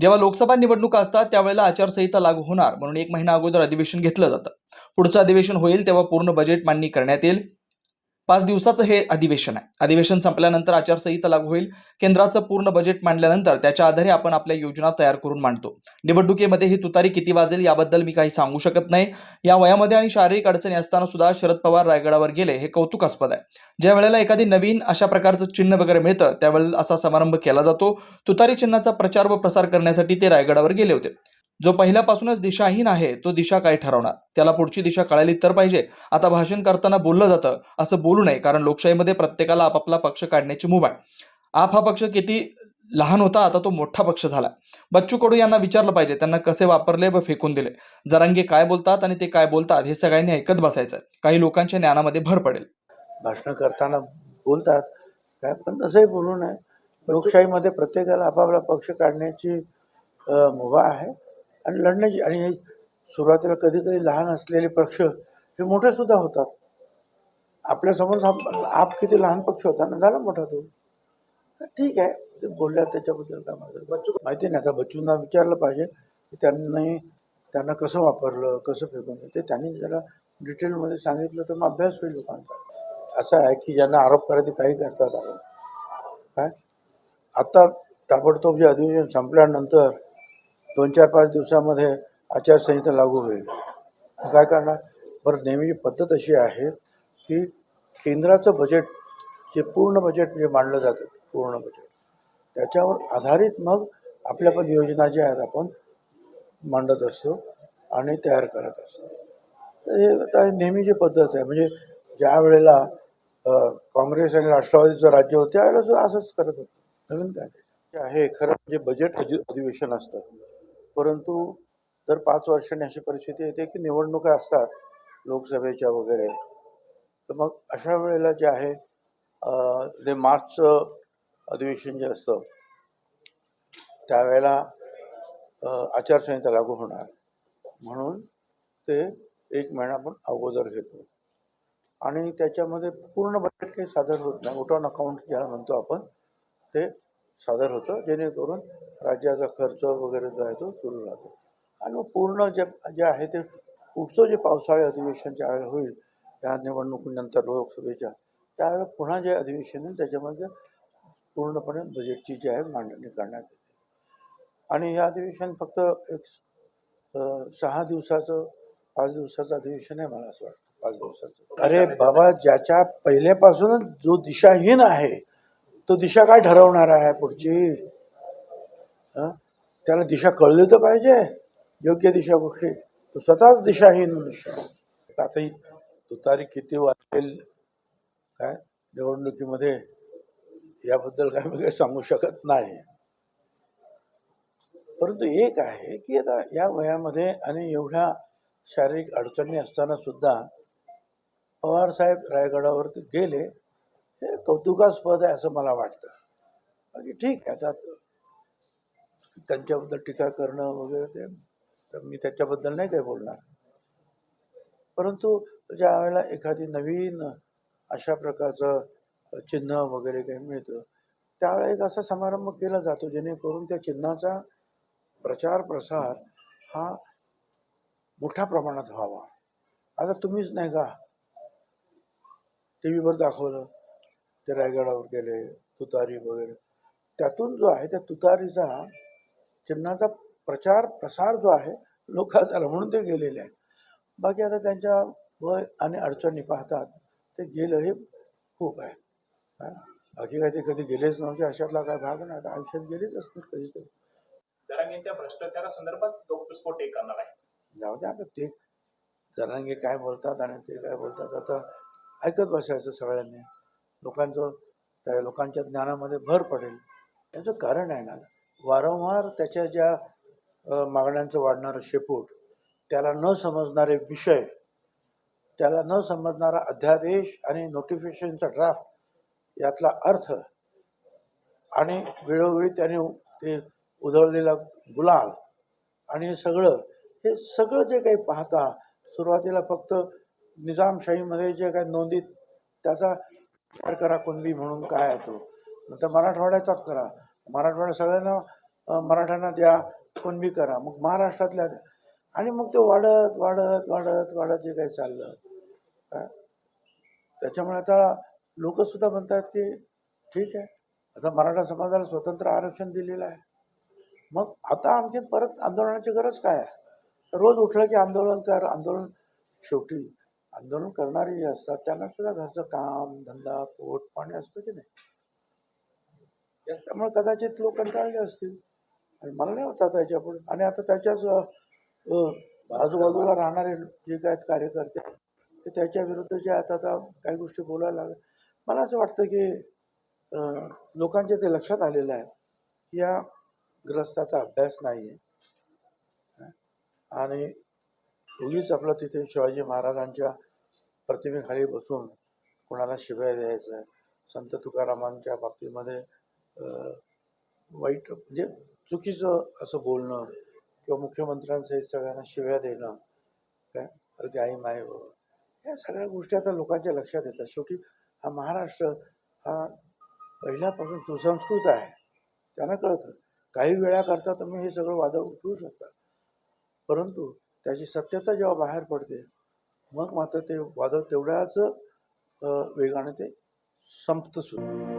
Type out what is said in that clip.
जेव्हा लोकसभा निवडणुका असतात त्यावेळेला आचारसंहिता लागू होणार म्हणून एक महिना अगोदर अधिवेशन घेतलं जातं. पुढचं अधिवेशन होईल तेव्हा पूर्ण बजेट मांडणी करण्यात येईल. पाच दिवसाचं हे अधिवेशन आहे. अधिवेशन संपल्यानंतर आचारसंहिता लागू होईल. केंद्राचं पूर्ण बजेट मांडल्यानंतर त्याच्या आधारे आपण आपल्या योजना तयार करून मांडतो. निवडणुकीमध्ये ही तुतारी किती वाजेल याबद्दल मी काही सांगू शकत नाही. या वयामध्ये आणि शारीरिक अडचणी असताना सुद्धा शरद पवार रायगडावर गेले हे कौतुकास्पद आहे. ज्या वेळेला एखादी नवीन अशा प्रकारचं चिन्ह वगैरे मिळतं त्यावेळेला असा समारंभ केला जातो. तुतारी चिन्हाचा प्रचार व प्रसार करण्यासाठी ते रायगडावर गेले होते. जो पहिल्यापासूनच दिशाहीन आहे तो दिशा काय ठरवणार? त्याला पुढची दिशा कळाली तर पाहिजे. आता भाषण करताना बोललं जातं असं बोलू नये कारण लोकशाहीमध्ये प्रत्येकाला आपापला पक्ष काढण्याची मुभा आहे. आप हा पक्ष किती लहान होता आता तो मोठा पक्ष झाला. बच्चू कडू यांना विचारलं पाहिजे त्यांना कसे वापरले व फेकून दिले? जरांगे काय बोलतात आणि ते काय बोलतात हे सगळ्यांनी ऐकत बसायचं. काही लोकांच्या ज्ञानामध्ये भर पडेल. भाषण करताना बोलतात काय पण तसंही बोलू नये. लोकशाहीमध्ये प्रत्येकाला आपापला पक्ष काढण्याची मुभा आहे. आणि लढण्याची आणि सुरुवातीला कधी कधी लहान असलेले पक्ष हे मोठे सुद्धा होतात. आपल्यासमोर आप किती लहान पक्ष होता ना झाला मोठा तो. ठीक आहे ते बोलल्या त्याच्याबद्दल काय माझं बच्चू माहिती नाही आता बच्चूंना विचारलं पाहिजे की त्यांनी त्यांना कसं वापरलं कसं फेकून ते त्यांनी जरा डिटेलमध्ये सांगितलं तर मग अभ्यास होईल लोकांचा. असं आहे की ज्यांना आरोप करायचे काही करतात. आपण काय? आता ताबडतोब जे अधिवेशन संपल्यानंतर दोन चार पाच दिवसामध्ये आचारसंहिता लागू होईल. काय करणार? बरं नेहमीची पद्धत अशी आहे की केंद्राचं बजेट जे पूर्ण बजेट जे मांडलं जातं पूर्ण बजेट त्याच्यावर आधारित मग आपल्या पण योजना ज्या आहेत आपण मांडत असतो आणि तयार करत असतो. हे आता नेहमीची पद्धत आहे म्हणजे ज्या वेळेला काँग्रेस आणि राष्ट्रवादीचं राज्य होतं त्यावेळेला सुद्धा असंच करत होतं. नवीन काय? आहे खरं म्हणजे बजेट अधि अधिवेशन असतं. परंतु दर पाच वर्षांनी अशी परिस्थिती येते की निवडणुका असतात लोकसभेच्या वगैरे. तर मग अशा वेळेला जे आहे जे मार्चचं अधिवेशन जे असतं त्यावेळेला आचारसंहिता लागू होणार. म्हणून ते एक महिना आपण अगोदर घेतो. आणि त्याच्यामध्ये पूर्ण बजेट काही सादर होत नाही. ऑन अकाउंट ज्याला म्हणतो आपण ते सादर होतं. जेणेकरून राज्याचा खर्च वगैरे जो आहे तो सुरू राहतो. आणि पूर्ण जे जे आहे ते पुढचं जे पावसाळी अधिवेशन ज्यावेळेला होईल त्या निवडणुकीनंतर लोकसभेच्या त्यावेळेला पुन्हा जे अधिवेशन आहे त्याच्यामध्ये पूर्णपणे बजेटची जी आहे मांडणी करण्यात येते. आणि हे अधिवेशन फक्त एक सहा दिवसाचं पाच दिवसाचं अधिवेशन आहे मला असं वाटतं पाच दिवसाचं. अरे बाबा ज्याच्या पहिल्यापासूनच जो दिशाहीन आहे तो दिशा काय ठरवणार आहे पुढची? त्याला दिशा कळली तर पाहिजे. योग्य दिशा कुठली तो स्वतःच दिशाहीन मनुष्य. आता तुतारी किती वाचेल? काय? निवडणुकीमध्ये याबद्दल काय मी काही सांगू शकत नाही. परंतु एक आहे की आता या वयामध्ये आणि एवढ्या शारीरिक अडचणी असताना सुद्धा पवार साहेब रायगडावरती गेले. हे कौतुकास्पद आहे असं मला वाटतं. बाकी ठीक आहे. आता त्यांच्याबद्दल टीका करणं वगैरे ते तर मी त्याच्याबद्दल नाही काही बोलणार. परंतु ज्या वेळेला एखादी नवीन अशा प्रकारचं चिन्ह वगैरे काही मिळतं त्यावेळेला एक असा समारंभ केला जातो जेणेकरून त्या चिन्हाचा प्रचार प्रसार हा मोठ्या प्रमाणात व्हावा. आता तुम्हीच नाही का टी व्हीवर दाखवलं ते रायगडावर गेले तुतारी वगैरे. त्यातून जो आहे त्या तुतारीचा चिन्हाचा प्रचार प्रसार जो आहे लोकांचा झाला म्हणून ते गेलेले आहेत. बाकी आता त्यांच्या वय आणि अडचणी पाहतात ते गेलं हे खूप आहे. हा? बाकी काही ते कधी गेलेच नव्हते अशातला काय भाग नाही. आता आयुष्यात गेलेच असतील कधीतरी. जरांगेंच्या भ्रष्टाचारासंदर्भात करणार आहे. जाऊ द्या आता ते जरांगे काय बोलतात आणि ते काय बोलतात आता ऐकत बसायचं सगळ्यांनी. लोकांचं त्या लोकांच्या ज्ञानामध्ये भर पडेल. याचं कारण आहे ना वारंवार त्याच्या ज्या मागण्यांचं वाढणारं शेपूट त्याला न समजणारे विषय त्याला न समजणारा अध्यादेश आणि नोटिफिकेशनचा ड्राफ्ट यातला अर्थ आणि वेळोवेळी त्याने ते उधळलेला गुलाल आणि सगळं हे सगळं जे काही पाहता सुरुवातीला फक्त निजामशाहीमध्ये जे काही नोंदीत त्याचा विचार करा कुणबी म्हणून काय येतो नंतर मराठवाड्याचाच करा. मराठवाडा सगळ्यांना मराठ्यांना द्या कुणबी करा. मग महाराष्ट्रातल्या द्या आणि मग ते वाढत वाढत वाढत वाढत जे काही चाललं. काय त्याच्यामुळे आता लोक सुद्धा म्हणतात की ठीक आहे. आता मराठा समाजाला स्वतंत्र आरक्षण दिलेलं आहे. मग आता आणखी परत आंदोलनाची गरज काय आहे? रोज उठलं की आंदोलन कर आंदोलन शेवटी आंदोलन करणारे जे असतात त्यांना सुद्धा घरचं काम धंदा पोट पाणी असतं की नाही? त्यामुळे कदाचित लोक कंटाळले असतील. आणि मला नाही होता त्याच्यापुढे आणि आता त्याच्याच आजूबाजूला राहणारे जे काय कार्यकर्ते ते त्याच्या विरुद्ध जे आता आता काही गोष्टी बोलायला लागल्या मला असं वाटतं की लोकांच्या ते लक्षात आलेलं आहे की या ग्रस्ताचा अभ्यास नाही आहे आणि उगीच आपलं तिथे शिवाजी महाराजांच्या प्रतिमेखाली बसून कोणाला शिव्या द्यायचं आहे? संत तुकारामांच्या बाबतीमध्ये वाईट म्हणजे चुकीचं असं बोलणं किंवा मुख्यमंत्र्यांसहित सगळ्यांना शिव्या देणं काय? अगदी आई माय बाबा या सगळ्या गोष्टी आता लोकांच्या लक्षात येतात. शेवटी हा महाराष्ट्र हा पहिल्यापासून सुसंस्कृत आहे. त्यांना कळतं. काही वेळाकरता तुम्ही हे सगळं वादळ उठवू शकता. परंतु त्याची सत्यता जेव्हा बाहेर पडते मग मात्र ते वादळ तेवढ्याच वेगाने ते संपतं सुद्धा